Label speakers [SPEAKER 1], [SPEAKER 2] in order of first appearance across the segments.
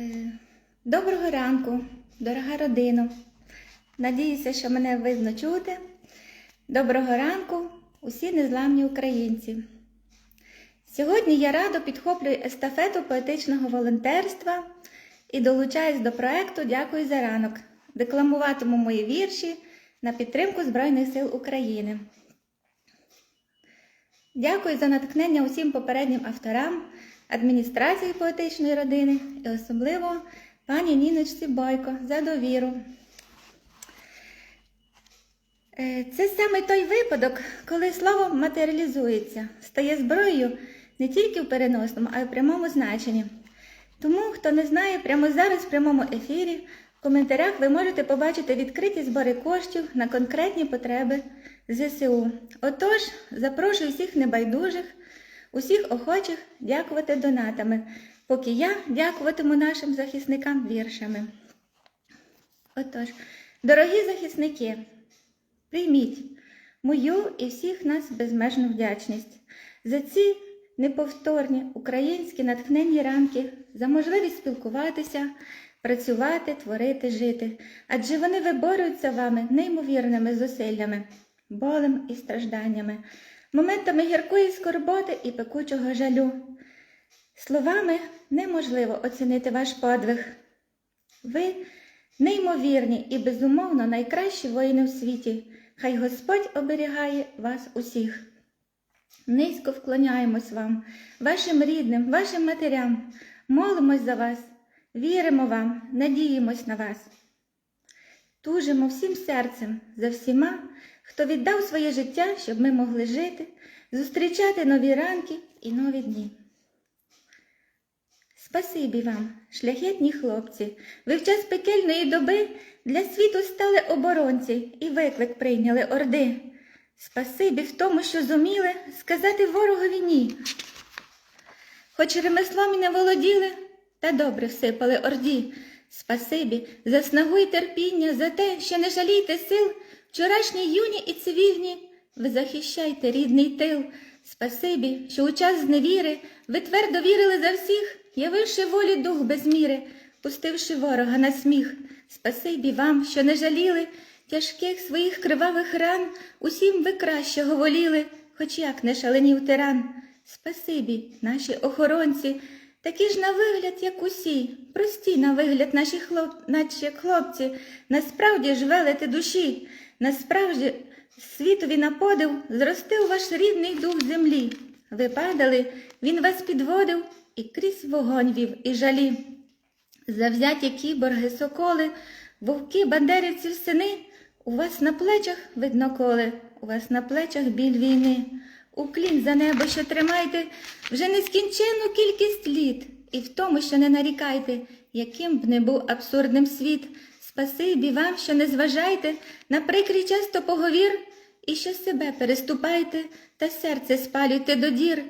[SPEAKER 1] Е, Доброго ранку, дорога родина. Надіюся, що мене видно чути. Доброго ранку, усі незламні українці. Сьогодні я радо підхоплюю естафету поетичного волонтерства і долучаюсь до проекту Дякую за ранок. Декламуватиму мої вірші на підтримку Збройних сил України. Дякую за натхнення усім попереднім авторам, адміністрації поетичної родини і особливо пані Ніночці Бойко за довіру. Е, Це саме той випадок, коли слово матеріалізується, стає зброєю не тільки в переносному, а й в прямому значенні. Тому, хто не знає, прямо зараз в прямому ефірі в коментарях ви можете побачити відкриті збори коштів на конкретні потреби ЗСУ. Отож, запрошую всіх небайдужих, усіх охочих дякувати донатами, поки я дякуватиму нашим захисникам віршами. Отож, дорогі захисники, прийміть мою і всіх нас безмежну вдячність за ці неповторні українські натхненні ранки, за можливість спілкуватися, працювати, творити, жити. Адже вони виборюються вами неймовірними зусиллями, болем і стражданнями, моментами гіркої скорботи і пекучого жалю. Словами неможливо оцінити ваш подвиг. Ви неймовірні і безумовно найкращі воїни в світі. Хай Господь оберігає вас усіх. Низько вклоняємось вам, вашим рідним, вашим матерям, молимось за вас, віримо вам, надіємось на вас. Тужимо всім серцем за всіма, хто віддав своє життя, щоб ми могли жити, зустрічати нові ранки і нові дні. Спасибі вам, шляхетні хлопці, ви в час пекельної доби для світу стали оборонці і виклик прийняли орди. Спасибі в тому, що зуміли сказати ворогові ні. Хоч ремеслом і не володіли, та добре всипали орді. Спасибі за снагу й терпіння, за те, що не жалійте сил, вчорашні юні і цивільні, ви захищайте рідний тил. Спасибі, що у час зневіри ви твердо вірили за всіх, явивши волі дух без міри, пустивши ворога на сміх. Спасибі вам, що не жаліли тяжких своїх кривавих ран, усім ви кращого воліли, хоч як не шаленів тиран. Спасибі, наші охоронці, такі ж на вигляд, як усі, прості на вигляд наші хлоп... наші хлопці, насправді ж велете душі, насправді світові на подив зростив ваш рідний дух землі. Ви падали, він вас підводив і крізь вогонь вів і жалі. Завзяті кіборги, соколи, вовки, бандерівців сини, у вас на плечах видно коли, у вас на плечах біль війни. Уклін за небо, що тримайте вже нескінченну кількість літ, і в тому, що не нарікайте, яким б не був абсурдним світ. Спасибі вам, що не зважайте на прикрий часто поговір, і що себе переступайте та серце спалюйте до дір.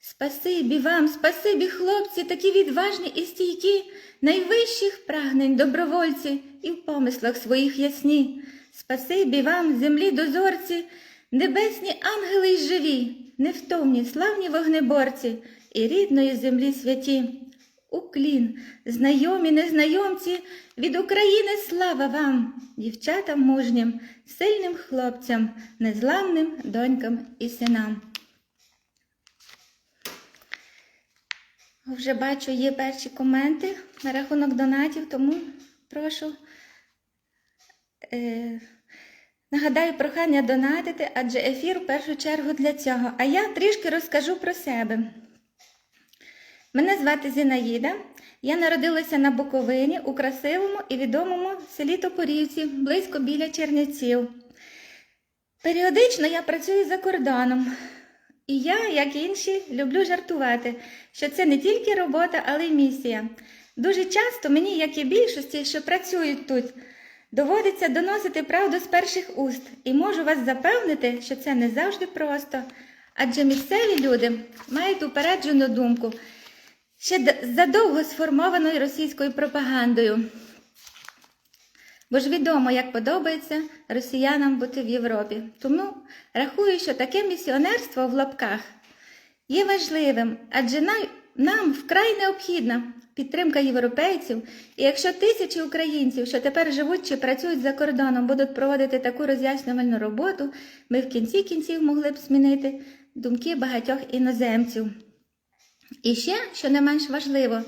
[SPEAKER 1] Спасибі вам, спасибі, хлопці, такі відважні і стійкі, найвищих прагнень добровольці і в помислах своїх ясні. Спасибі вам, землі дозорці, небесні ангели й живі, невтомні, славні вогнеборці і рідної землі святі. Уклін, знайомі, незнайомці, від України слава вам, дівчатам мужнім, сильним хлопцям, незламним донькам і синам. Вже бачу, є перші коменти на рахунок донатів, тому прошу. Е, нагадаю прохання донатити, адже ефір в першу чергу для цього. А я трішки розкажу про себе. Мене звати Зінаїда. Я народилася на Буковині у красивому і відомому селі Топорівці, близько біля Чернівців. Періодично я працюю за кордоном. І я, як і інші, люблю жартувати, що це не тільки робота, але й місія. Дуже часто мені, як і більшості, що працюють тут, доводиться доносити правду з перших уст, і можу вас запевнити, що це не завжди просто. Адже місцеві люди мають упереджену думку ще задовго сформованою російською пропагандою. Бо ж відомо, як подобається росіянам бути в Європі. Тому рахую, що таке місіонерство в лапках є важливим, адже нам вкрай необхідна підтримка європейців. І якщо тисячі українців, що тепер живуть чи працюють за кордоном, будуть проводити таку роз'яснювальну роботу, ми в кінці кінців могли б змінити думки багатьох іноземців. І ще, що не менш важливо,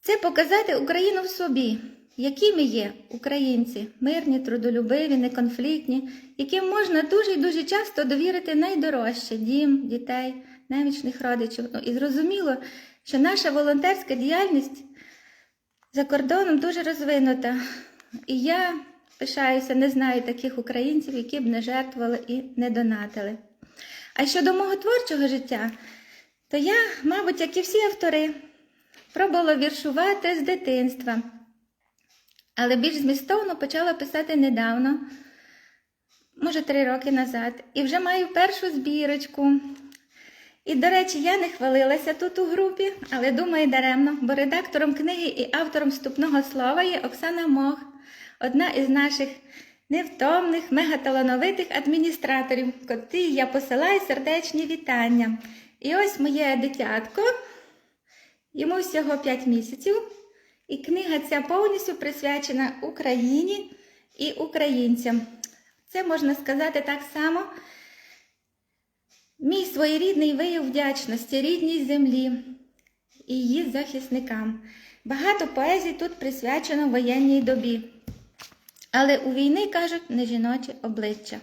[SPEAKER 1] це показати Україну в собі, які ми є, українці, мирні, трудолюбиві, неконфліктні, яким можна дуже і дуже часто довірити найдорожче дім, дітей, немічних родичів. Ну і зрозуміло, що наша волонтерська діяльність за кордоном дуже розвинута. І я пишаюся, не знаю таких українців, які б не жертвували і не донатили. А щодо мого творчого життя, то я, мабуть, як і всі автори, пробувала віршувати з дитинства, але більш змістовно почала писати недавно, може, три роки назад, і вже маю першу збірочку. І, до речі, я не хвалилася тут у групі, але думаю даремно, бо редактором книги і автором вступного слова є Оксана Мох, одна із наших невтомних, мегаталановитих адміністраторів, котрій я посилаю сердечні вітання. І ось моє дитятко, йому всього 5 місяців, і книга ця повністю присвячена Україні і українцям. Це можна сказати так само. Мій своєрідний вияв вдячності рідній землі і її захисникам. Багато поезій тут присвячено воєнній добі. Але у війни кажуть не жіноче обличчя.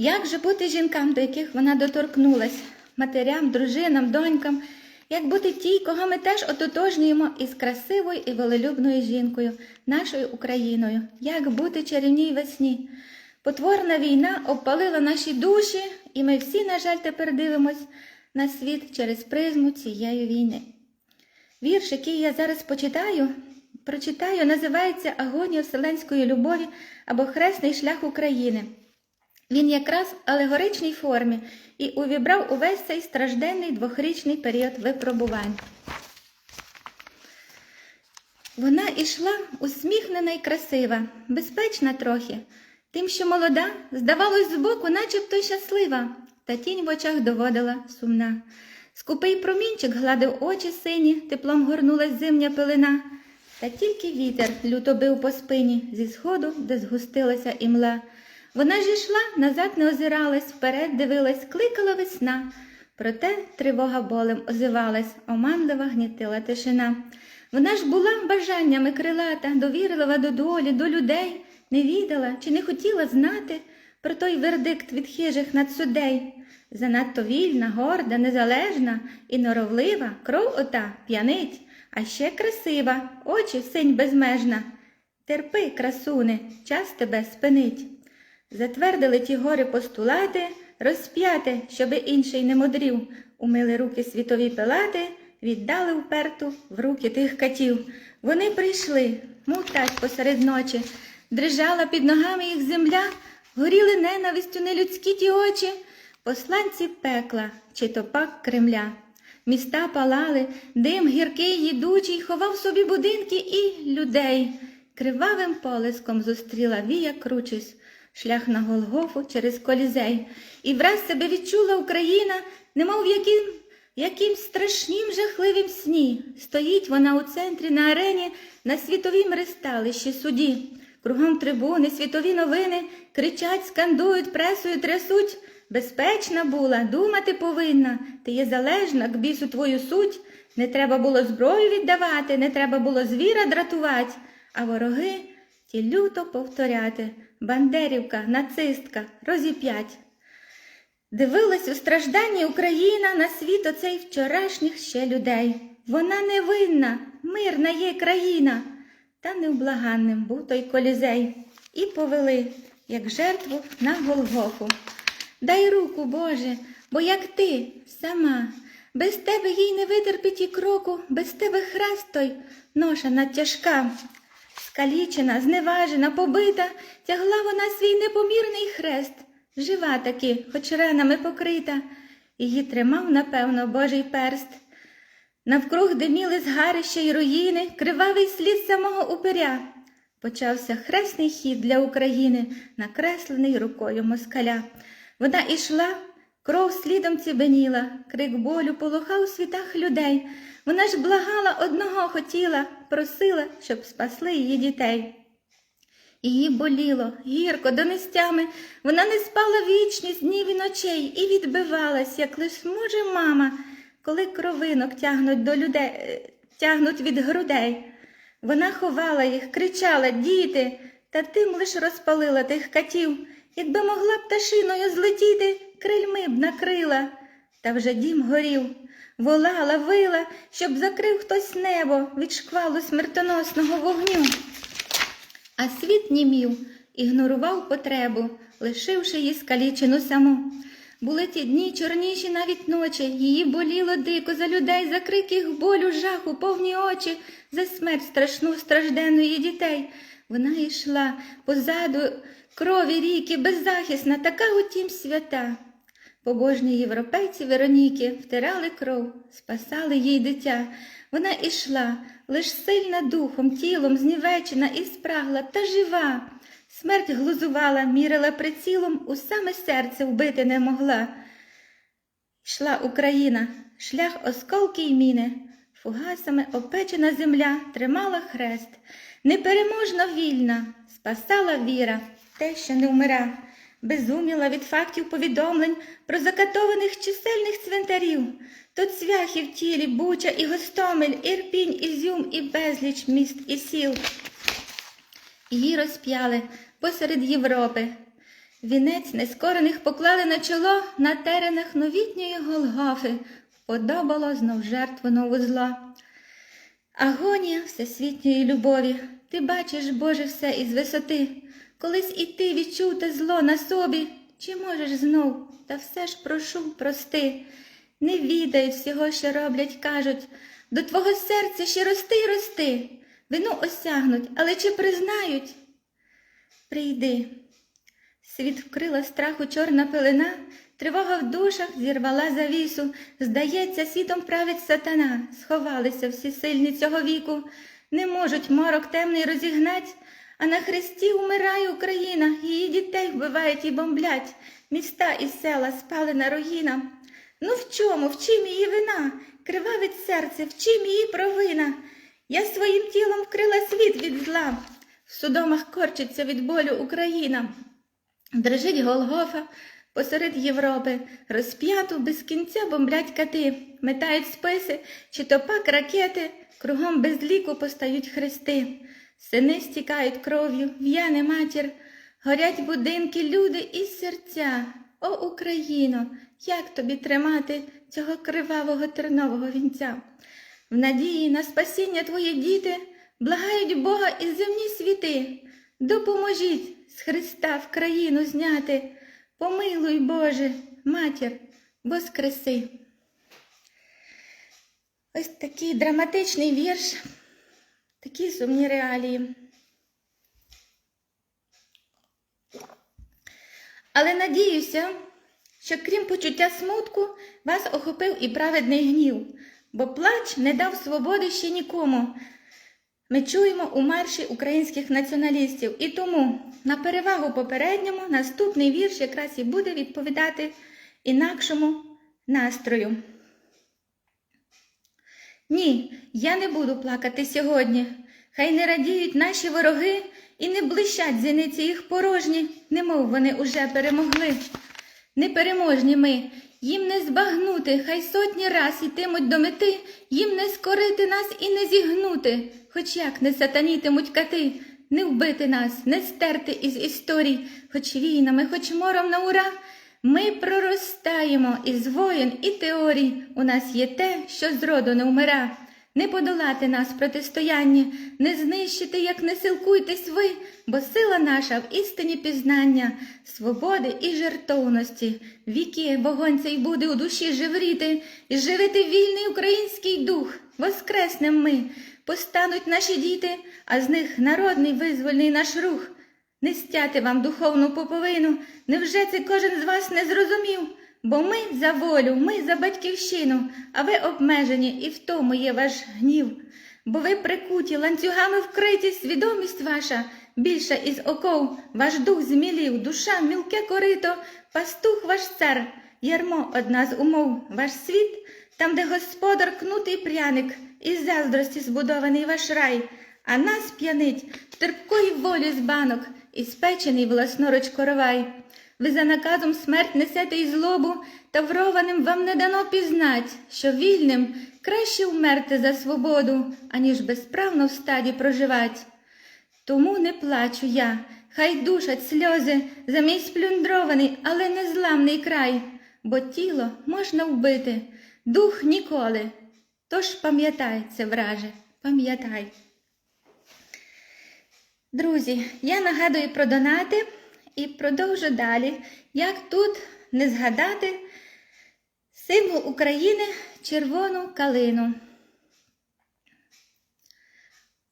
[SPEAKER 1] Як же бути жінкам, до яких вона доторкнулась, матерям, дружинам, донькам, як бути тій, кого ми теж ототожнюємо із красивою і волелюбною жінкою, нашою Україною, як бути чарівній весні? Потворна війна обпалила наші душі, і ми всі, на жаль, тепер дивимось на світ через призму цієї війни. Вірш, який я зараз почитаю, прочитаю, називається Агонія вселенської любові або Хресний шлях України. Він якраз в алегоричній формі і увібрав увесь цей стражденний двохрічний період випробувань. Вона ішла усміхнена й красива, безпечна трохи, тим, що молода, здавалось збоку, начебто щаслива, та тінь в очах доводила сумна. Скупий промінчик гладив очі сині, теплом горнулась зимня пилина, та тільки вітер люто бив по спині зі сходу, де згустилася імла. Вона ж йшла, назад не озиралась, вперед дивилась, кликала весна. Проте тривога болем озивалась, оманлива гнітила тишина. Вона ж була бажаннями крилата, довірлива до долі, до людей, не відала чи не хотіла знати про той вердикт від хижих надсудей. Занадто вільна, горда, незалежна і норовлива, кров ота п'янить, а ще красива, очі синь безмежна. Терпи, красуне, час тебе спинить. Затвердили ті гори постулати, розп'яте, щоби інший не мудрів, умили руки світові пилати, віддали вперту в руки тих катів. Вони прийшли, мутать посеред ночі, дрижала під ногами їх земля, горіли ненавистю нелюдські ті очі, посланці пекла чи то пак Кремля. Міста палали, дим гіркий, їдучий, ховав собі будинки і людей. Кривавим полиском зустріла вія кручись, шлях на Голгофу через колізей. І враз себе відчула Україна, немов в яким, якимсь страшнім жахливім сні. Стоїть вона у центрі на арені на світовім ристалищі суді. Кругом трибуни, світові новини кричать, скандують, пресою трясуть. Безпечна була, думати повинна, ти є залежна, к бісу твою суть. Не треба було зброю віддавати, не треба було звіра дратувати, а вороги ті люто повторяти. Бандерівка, нацистка, розіп'ять. Дивилась у стражданні Україна на світ оцей вчорашніх ще людей. Вона невинна, мирна є країна, та невблаганним був той колізей. І повели, як жертву на Голгофу. Дай руку, Боже, бо як ти сама, без тебе їй не витерпить і кроку, без тебе хрест той ноша надтяжка. Скалічена, зневажена, побита, тягла вона свій непомірний хрест, жива таки, хоч ранами покрита, її тримав, напевно, Божий перст. Навкруг диміли згарища й руїни, кривавий слід самого упиря. Почався хресний хід для України, накреслений рукою москаля. Вона ішла, Кров слідом цібеніла, крик болю полохав у світах людей. Вона ж благала одного хотіла, просила, щоб спасли її дітей. Її боліло, гірко, донестями, вона не спала вічність днів і ночей і відбивалась, як лиш може мама, коли кровинок тягнуть до людей, е, тягнуть від грудей. Вона ховала їх, кричала Діти, та тим лиш розпалила тих катів. Якби могла пташиною злетіти, крильми б накрила. Та вже дім горів, волала, вила, щоб закрив хтось небо від шквалу смертоносного вогню. А світ німів, ігнорував потребу, лишивши її скалічену саму. Були ті дні чорніші навіть ночі, її боліло дико за людей, за крик їх болю, жаху, повні очі, за смерть страшну стражденної дітей. Вона йшла позаду крові ріки, беззахисна, така утім свята. Побожні європейці Вероніки втирали кров, спасали їй дитя. Вона ішла, лиш сильна духом, тілом, знівечена і спрагла, та жива. Смерть глузувала, мірила прицілом, у саме серце вбити не могла. Йшла Україна, шлях осколки й міни, фугасами опечена земля тримала хрест, непереможно вільна, спасала віра, те, що не вмира, безуміла від фактів повідомлень про закатованих чисельних цвинтарів. Тут цвяхи в тілі, Буча і Гостомель, Ірпінь, Ізюм і безліч міст і сіл. Її розп'яли посеред Європи. Вінець нескорених поклали на чоло на теренах новітньої Голгофи, подобало знов жертву нову зла. Агонія всесвітньої любові, ти бачиш, Боже, все із висоти. Колись і ти відчув те зло на собі, чи можеш знов, та все ж прошу, прости. Не відають всього, що роблять, кажуть, до твого серця ще рости й рости, вину осягнуть, але чи признають? Прийди. Світ вкрила страху чорна пелена, тривога в душах зірвала завісу. Здається, світом править сатана, сховалися всі сильні цього віку, не можуть морок темний розігнать, а на хресті умирає Україна, її дітей вбивають і бомблять, міста і села спалена руїна. Ну в чому, в чим її вина? Кривавить серце, в чим її провина? Я своїм тілом вкрила світ від зла, в судомах корчиться від болю Україна. Дрижить Голгофа посеред Європи, розп'яту без кінця бомблять кати, метають списи, чи то пак ракети, кругом без ліку постають хрести. Сини стікають кров'ю, в'яне матір, горять будинки, люди і серця. О, Україно, як тобі тримати цього кривавого тернового вінця? В надії на спасіння твої діти благають Бога і земні світи. Допоможіть з Христа в країну зняти. Помилуй, Боже, матір, воскреси. Ось такий драматичний вірш, такі сумні реалії. Але надіюся, що крім почуття смутку, вас охопив і праведний гнів, бо плач не дав свободи ще нікому. Ми чуємо у марші українських націоналістів, і тому на перевагу попередньому наступний вірш якраз і буде відповідати інакшому настрою. Ні, я не буду плакати сьогодні. Хай не радіють наші вороги і не блищать зіниці їх порожні, немов вони уже перемогли. Непереможні ми, їм не збагнути, хай сотні раз ітимуть до мети, їм не скорити нас і не зігнути, хоч як не сатанітимуть кати, не вбити нас, не стерти із історій, хоч війнами, хоч мором на ура. Ми проростаємо із воїн і теорій. У нас є те, що зроду не вмира. Не подолати нас в протистоянні, не знищити, як не силкуйтесь ви, бо сила наша в істині пізнання, свободи і жертовності. Віки вогонь цей буде у душі живріти, і живити вільний український дух. Воскреснем ми, постануть наші діти, а з них народний визвольний наш рух. Не стяти вам духовну поповину, невже це кожен з вас не зрозумів? Бо ми за волю, ми за батьківщину, а ви обмежені, і в тому є ваш гнів. Бо ви прикуті, ланцюгами вкриті, свідомість ваша більша із оков, ваш дух змілів, душа мілке корито, пастух ваш цар, ярмо одна з умов, ваш світ, там, де господар кнутий пряник, із заздрості збудований ваш рай, а нас п'янить терпкої волі з банок і спечений власноруч коровай. Ви за наказом смерть несете й злобу, та врованим вам не дано пізнать, що вільним краще вмерти за свободу, аніж безправно в стаді проживать. Тому не плачу я, хай душать сльози за мій сплюндрований, але незламний край, бо тіло можна вбити, дух ніколи. Тож пам'ятай це, враже, пам'ятай. Друзі, я нагадую про донати і продовжу далі, як тут не згадати символ України червону калину.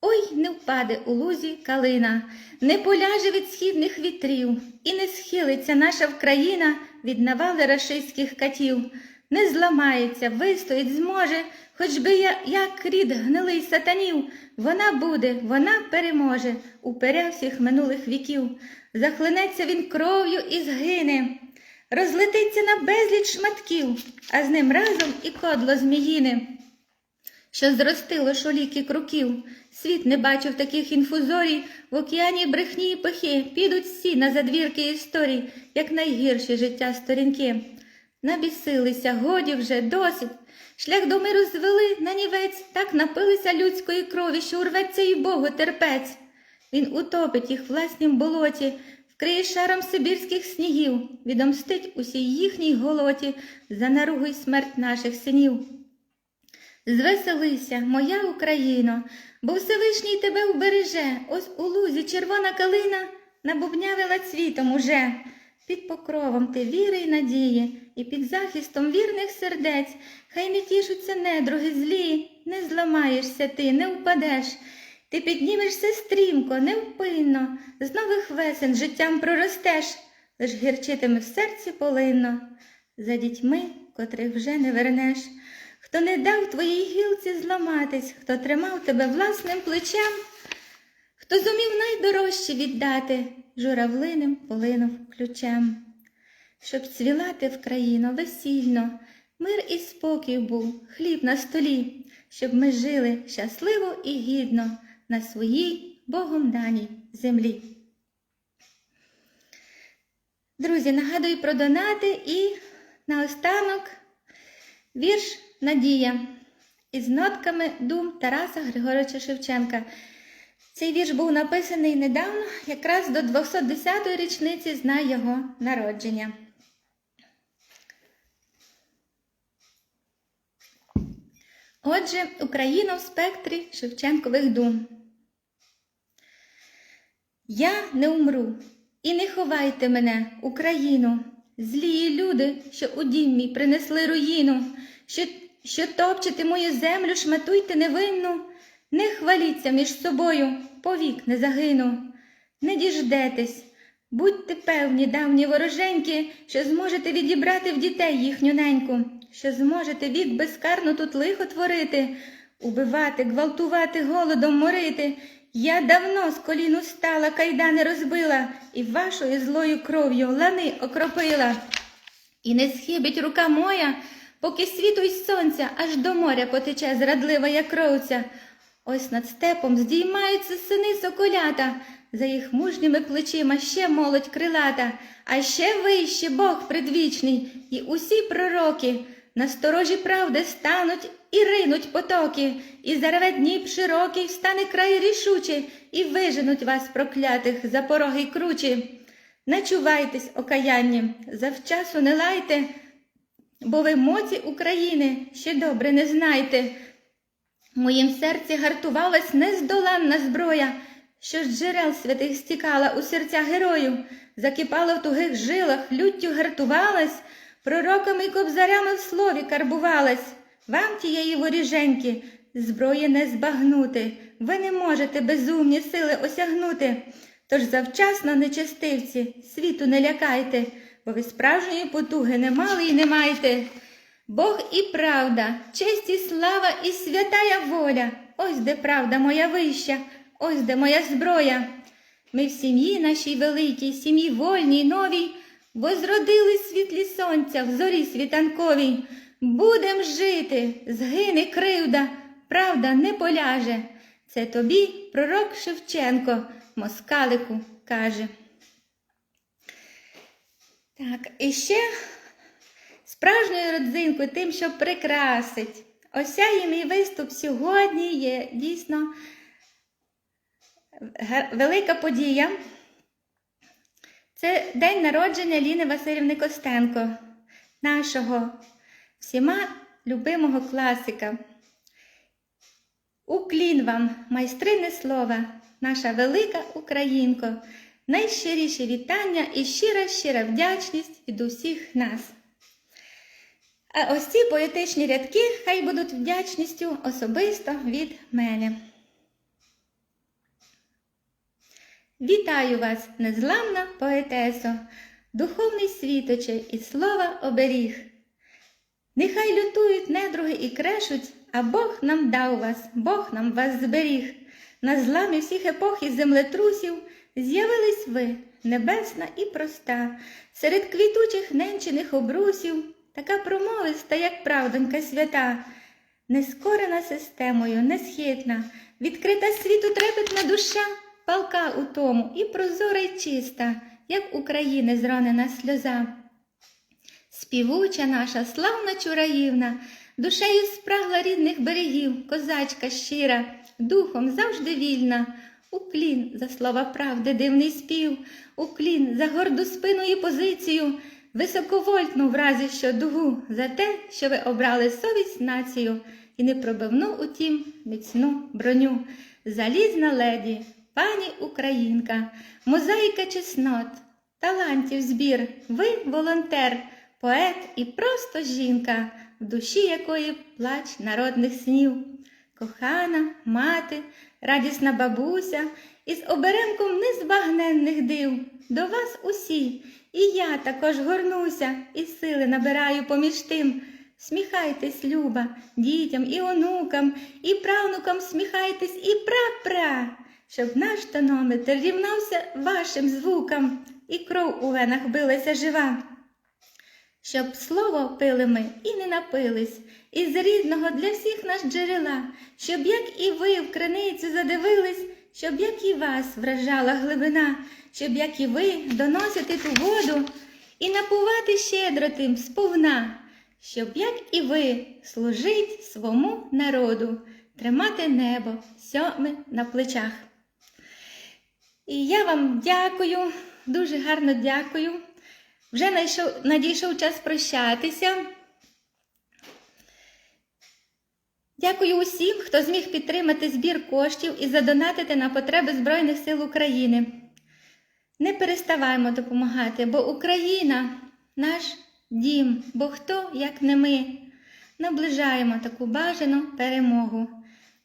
[SPEAKER 1] Ой, не впаде у лузі калина, не поляже від східних вітрів, і не схилиться наша Вкраїна від навали рашистських катів, не зламається, вистоїть зможе, хоч би я, як рід гнилий сатанів, вона буде, вона переможе, уперя всіх минулих віків, захлинеться він кров'ю і згине, розлетиться на безліч шматків, а з ним разом і кодло зміїне що зростило шоліки круків. Світ не бачив таких інфузорій, в океані брехні і пихи підуть всі на задвірки історій, як найгірші життя сторінки. Набісилися, годі вже, досить. Шлях до миру звели на нівець, так напилися людської крові, що урветься і Богу терпець. Він утопить їх в власнім болоті, вкриє шаром сибірських снігів, відомстить усій їхній голоті за наругу й смерть наших синів. Звеселися, моя Україно, бо Всевишній тебе убереже, ось у лузі червона калина набубнявила цвітом уже. Під покровом ти віри й надії, і під захистом вірних сердець, хай не тішуться недруги злі, не зламаєшся ти, не впадеш. Ти піднімешся стрімко, невпинно, з нових весен життям проростеш, лиш гірчитиме в серці полинно, за дітьми, котрих вже не вернеш. Хто не дав твоїй гілці зламатись, хто тримав тебе власним плечем, хто зумів найдорожче віддати журавлиним полинув ключем, щоб цвілати в країну весільно, мир і спокій був, хліб на столі, щоб ми жили щасливо і гідно на своїй Богом даній землі. Друзі, нагадую про донати і наостанок вірш Надія із нотками дум Тараса Григоровича Шевченка. Цей вірш був написаний недавно, якраз до 210-ї річниці з дня його народження. Отже, Україна в спектрі Шевченкових дум. Я не умру і не ховайте мене, Україну, злії люди, що у дім мій принесли руїну, що, що топчете мою землю, шматуйте невинну, не хваліться між собою, повік не загину, не діждетесь, будьте певні, давні вороженьки, що зможете відібрати в дітей їхню неньку, що зможете вік безкарно тут лихо творити, убивати, гвалтувати, голодом морити. Я давно з колін устала, кайдани розбила і вашою злою кров'ю лани окропила. І не схибить рука моя, поки світу й сонця аж до моря потече зрадлива як кровця. Ось над степом здіймаються сини соколята, за їх мужніми плечима ще молодь крилата, а ще вище Бог предвічний, і усі пророки на сторожі правди стануть і ринуть потоки, і зарве Дніп широкий, встане край рішучий, і виженуть вас, проклятих, за пороги й кручі. Начувайтесь, окаянні, завчасу не лайте, бо ви моці України ще добре не знайте. Моїм серці гартувалась нездоланна зброя, що з джерел святих стікала у серця герою, закипала в тугих жилах, люттю гартувалась, пророками й кобзарями в слові карбувалась. Вам тієї воріженьки зброї не збагнути, ви не можете безумні сили осягнути. Тож завчасно, нечестивці, світу не лякайте, бо ви справжньої потуги не мали і не маєте. Бог і правда, честь і слава і святая воля. Ось де правда моя вища, ось де моя зброя. Ми в сім'ї нашій великій, сім'ї вольній, новій, бо зродились світлі сонця в зорі світанковій. Будем жити, згине кривда, правда не поляже. Це тобі пророк Шевченко, москалику, каже. Так, і ще справжньою родзинкою тим, що прикрасить. Осяє мій виступ сьогодні є дійсно велика подія. Це день народження Ліни Васильівни Костенко, нашого всіма любимого класика. Уклін вам, майстрине слова, наша велика українко, найщиріші вітання і щира щира вдячність від усіх нас. А ось ці поетичні рядки хай будуть вдячністю особисто від мене. Вітаю вас, незламна поетесо, духовний світоче і слова оберіг. Нехай лютують недруги і крешуть, а Бог нам дав вас, Бог нам вас зберіг. На зламі всіх епох і землетрусів з'явились ви, небесна і проста, серед квітучих ненчених обрусів, така промовиста, як правдонька свята, нескорена системою, несхитна, відкрита світу трепетна душа, палка у тому і прозора й чиста, як України зранена сльоза. Співуча наша, славна чураївна, душею спрагла рідних берегів, козачка щира, духом завжди вільна. Уклін за слова правди, дивний спів, уклін за горду спину і позицію, високовольтну в разі що дугу, за те, що ви обрали совість націю і непробивну, утім, міцну броню. Залізна леді, пані Українка, мозаїка чеснот, талантів збір, ви волонтер, поет і просто жінка, в душі якої плач народних снів. Кохана, мати, радісна бабуся, із оберемком незбагненних див. До вас усі, і я також горнуся, і сили набираю поміж тим. Сміхайтесь, Люба, дітям і онукам, і правнукам сміхайтесь, і пра-пра, щоб наш тонометр рівнався вашим звукам, і кров у венах билася жива. Щоб слово пили ми і не напились, із рідного для всіх наш джерела, щоб як і ви в криницю задивились, щоб як і вас вражала глибина, щоб як і ви доносити ту воду і напувати щедро тим сповна, щоб як і ви служить свому народу, тримати небо сьоме на плечах. І я вам дякую, дуже гарно дякую. Вже надійшов час прощатися. Дякую усім, хто зміг підтримати збір коштів і задонатити на потреби Збройних сил України. Не переставаймо допомагати, бо Україна наш дім, бо хто, як не ми, наближаємо таку бажану перемогу.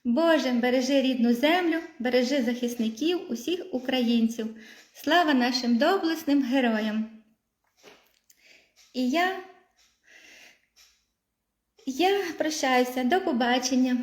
[SPEAKER 1] Боже, бережи рідну землю, бережи захисників усіх українців. Слава нашим доблесним героям! І я, я прощаюся, до побачення.